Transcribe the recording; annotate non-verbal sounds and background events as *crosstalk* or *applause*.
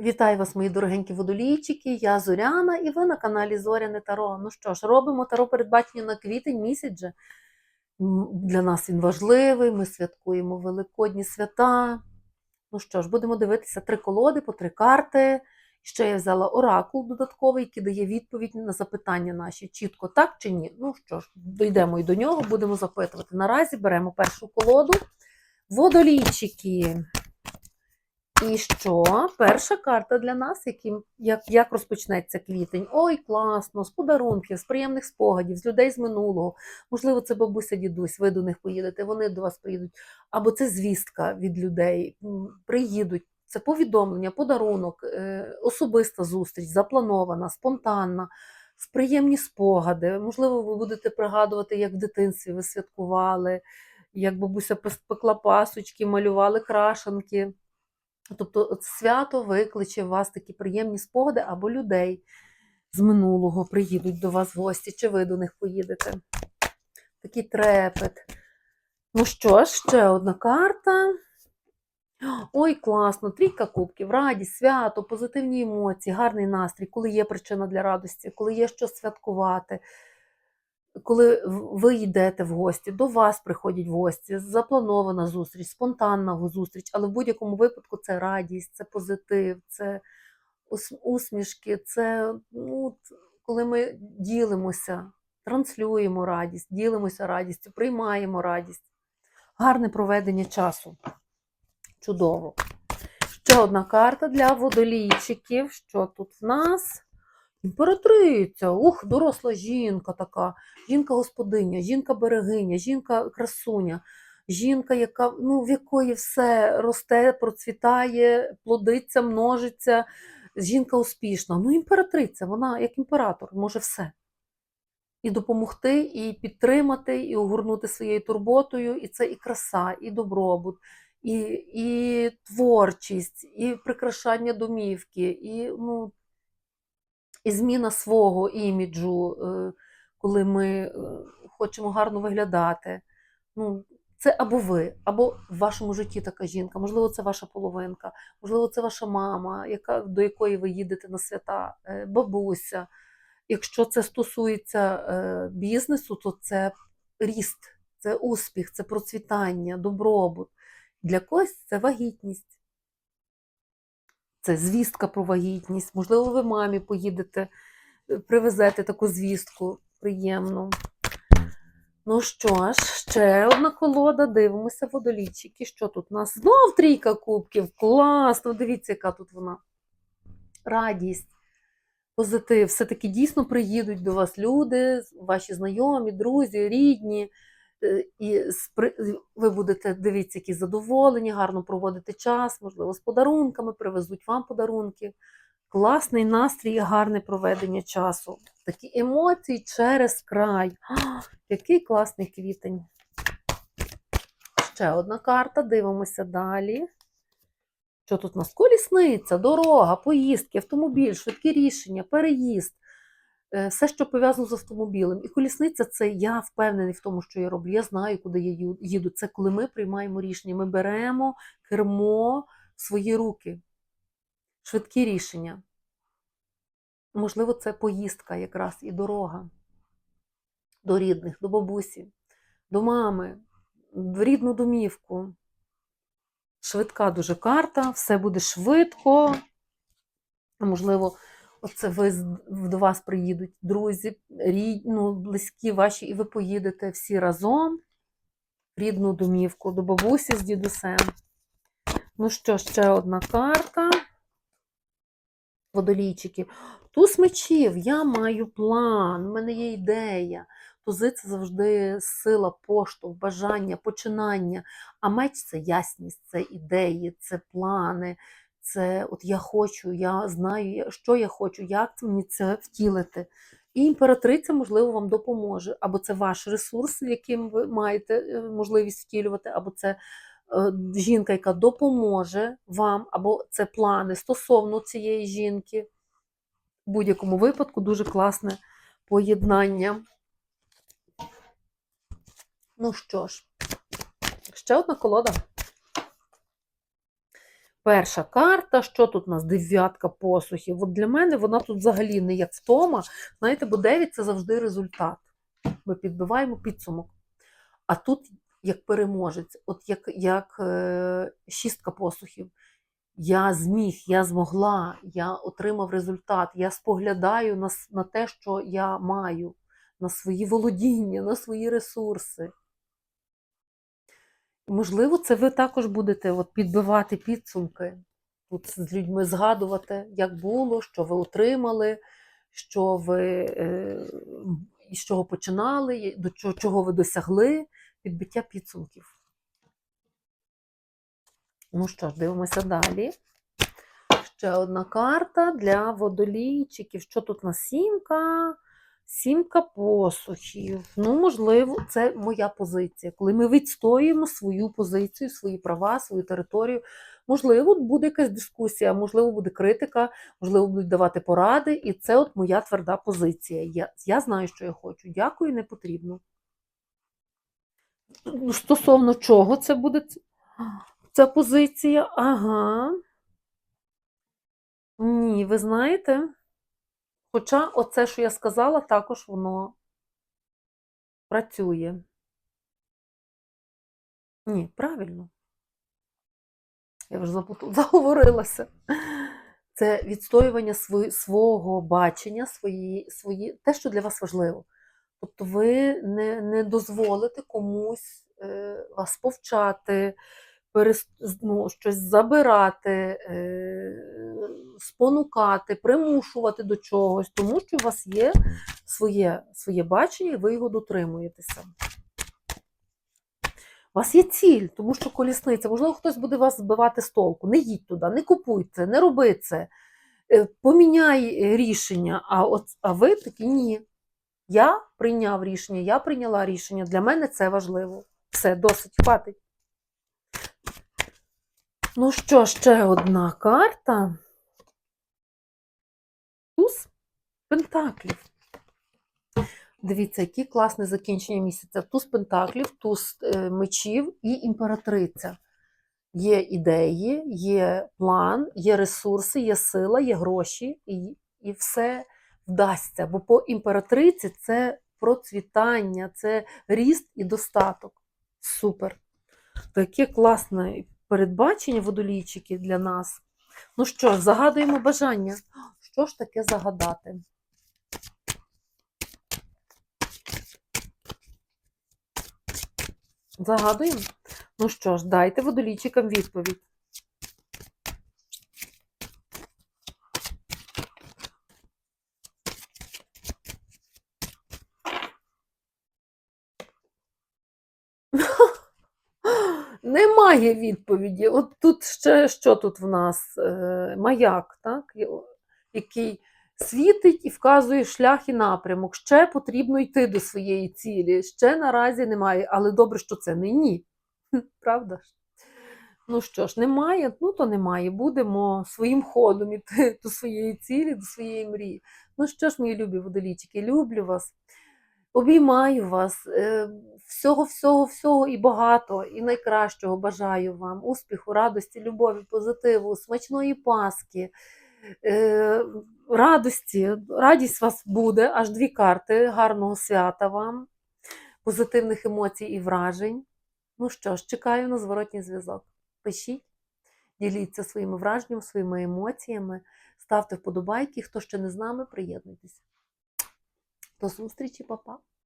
Вітаю вас, мої дорогенькі водолійчики. Я Зоряна, і ви на каналі Зоряне Таро. Ну що ж, робимо таро передбачення на квітень місяць. же. Для нас він важливий. Ми святкуємо великодні свята. Ну що ж, будемо дивитися три колоди по три карти. Ще я взяла оракул додатковий, який дає відповідь на запитання наші чітко так чи ні. Ну що ж, дійдемо і до нього, будемо запитувати. Наразі беремо першу колоду. Водолійчики. І що? Перша карта для нас, яким, як, як розпочнеться квітень. Ой, класно, з подарунків, з приємних спогадів, з людей з минулого. Можливо, це бабуся, дідусь, ви до них поїдете, вони до вас приїдуть. Або це звістка від людей. Приїдуть. Це повідомлення, подарунок, е, особиста зустріч, запланована, спонтанна, приємні спогади. Можливо, ви будете пригадувати, як в дитинстві ви святкували, як бабуся пекла пасочки, малювали крашанки. Тобто свято викличе в вас такі приємні спогади або людей з минулого приїдуть до вас в гості, чи ви до них поїдете. Такий трепет. Ну що ж, ще одна карта. Ой, класно, трійка кубків, радість, свято, позитивні емоції, гарний настрій, коли є причина для радості, коли є що святкувати, коли ви йдете в гості, до вас приходять в гості, запланована зустріч, спонтанна зустріч, але в будь-якому випадку це радість, це позитив, це усмішки, це ну, коли ми ділимося, транслюємо радість, ділимося радістю, приймаємо радість. Гарне проведення часу. Чудово. Ще одна карта для водолійчиків. Що тут в нас? Імператриця, ух, доросла жінка така, жінка-господиня, жінка-берегиня, жінка-красуня, жінка, яка, ну, в якої все росте, процвітає, плодиться, множиться, жінка успішна. Ну, імператриця, вона як імператор, може все. І допомогти, і підтримати, і огорнути своєю турботою, і це і краса, і добробут, і, і творчість, і прикрашання домівки, і, ну, і зміна свого іміджу, е, коли ми е, хочемо гарно виглядати. Ну, це або ви, або в вашому житті така жінка, можливо, це ваша половинка, можливо, це ваша мама, яка, до якої ви їдете на свята, е, бабуся. Якщо це стосується бізнесу, то це ріст, це успіх, це процвітання, добробут. Для когось це вагітність. Це звістка про вагітність. Можливо, ви мамі поїдете, е, привезете таку звістку приємну. Ну що ж, ще одна колода. Дивимося водолійчики. Що тут у нас? Знов трійка кубків. Класно! Дивіться, яка тут вона. Радість, позитив. Все-таки дійсно приїдуть до вас люди, ваші знайомі, друзі, рідні. Е, І ви будете дивіться, які задоволені, гарно проводити час, можливо, з подарунками, привезуть вам подарунки. Класний настрій і гарне проведення часу. Такі емоції через край. А, *gasps* який класний квітень. Ще одна карта, дивимося далі. Що тут у нас? Колісниця, дорога, поїздки, автомобіль, швидкі рішення, переїзд. Е, Все, що пов'язано з автомобілем. І колісниця це я впевнений в тому, що я роблю. Я знаю, куди я їду. Це коли ми приймаємо рішення. Ми беремо кермо в свої руки. Швидкі рішення. Можливо, це поїздка якраз і дорога до рідних, до бабусі, до мами, в рідну домівку. Швидка дуже карта, все буде швидко. Можливо, оце ви до вас приїдуть друзі, рід, ну, близькі ваші, і ви поїдете всі разом в рідну домівку до бабусі з дідусем. Ну що, ще одна карта. Водолійчики. Туз мечів, я маю план, в мене є ідея. Тузи це завжди сила, поштовх, бажання, починання. А меч це ясність, це ідеї, це плани, це от я хочу, я знаю, що я хочу, як це мені це втілити. І імператриця, можливо, вам допоможе. Або це ваш ресурс, яким ви маєте е, можливість втілювати, або це е, жінка, яка допоможе вам, або це плани стосовно цієї жінки. В будь-якому випадку дуже класне поєднання. Ну що ж, ще одна колода. Перша карта, що тут у нас? Дев'ятка посухів. От для мене вона тут взагалі не як втома. Знаєте, бо 9 це завжди результат. Ми підбиваємо підсумок. А тут як переможець, от як, як е, шістка посухів. Я зміг, я змогла, я отримав результат, я споглядаю на, на те, що я маю, на свої володіння, на свої ресурси. Можливо, це ви також будете от підбивати підсумки, тут з людьми згадувати, як було, що ви отримали, що ви е, з чого починали, до чого, ви досягли, підбиття підсумків. Ну що ж, дивимося далі. Ще одна карта для водолійчиків. Що тут на сімка? Сімка посухів. Ну, можливо, це моя позиція. Коли ми відстоюємо свою позицію, свої права, свою територію. Можливо, буде якась дискусія, можливо, буде критика, можливо, будуть давати поради, і це от моя тверда позиція. Я, я знаю, що я хочу. Дякую, не потрібно. Стосовно чого це буде ця позиція? Ага. Ні, ви знаєте, хоча оце, що я сказала, також воно працює. Ні, правильно. Я вже *laughs* заговорилася. Це відстоювання свого бачення, свої, свої, те, що для вас важливо. Тобто ви не, не дозволите комусь е, вас повчати, ну, щось забирати, е, спонукати, примушувати до чогось, тому що у вас є своє, своє бачення, і ви його дотримуєтеся. У вас є ціль, тому що колісниця, можливо, хтось буде вас збивати з толку. Не їдь туди, не купуй це, не роби це, е, поміняй рішення. А, от, а ви такі ні. Я прийняв рішення, я прийняла рішення. Для мене це важливо. Все, досить хватить. Ну що, ще одна карта. Туз Пентаклів. Дивіться, які класне закінчення місяця. Туз Пентаклів, туз е, мечів і імператриця. Є ідеї, є план, є ресурси, є сила, є гроші, і, і все вдасться. Бо по імператриці це процвітання, це ріст і достаток. Супер. Таке класне передбачення водолійчики для нас. Ну що загадуємо бажання. Що ж таке загадати? Загадуємо? Ну що ж, дайте водолійчикам відповідь. Немає відповіді. От тут ще що тут в нас? Е, Маяк, так? Який світить і вказує шлях і напрямок. Ще потрібно йти до своєї цілі. Ще наразі немає, але добре, що це не ні. Правда ж? Ну що ж, немає, ну то немає. Будемо своїм ходом іти до своєї цілі, до своєї мрії. Ну що ж, мої любі водолійчики, люблю вас. Обіймаю вас, е, всього, всього, всього і багато, і найкращого бажаю вам. Успіху, радості, любові, позитиву, смачної паски, е, радості. Радість вас буде, аж дві карти. Гарного свята вам, позитивних емоцій і вражень. Ну що ж, чекаю на зворотній зв'язок. Пишіть, діліться своїми враженнями, своїми емоціями, ставте вподобайки. Хто ще не з нами, приєднуйтесь. До зустрічі, па-па!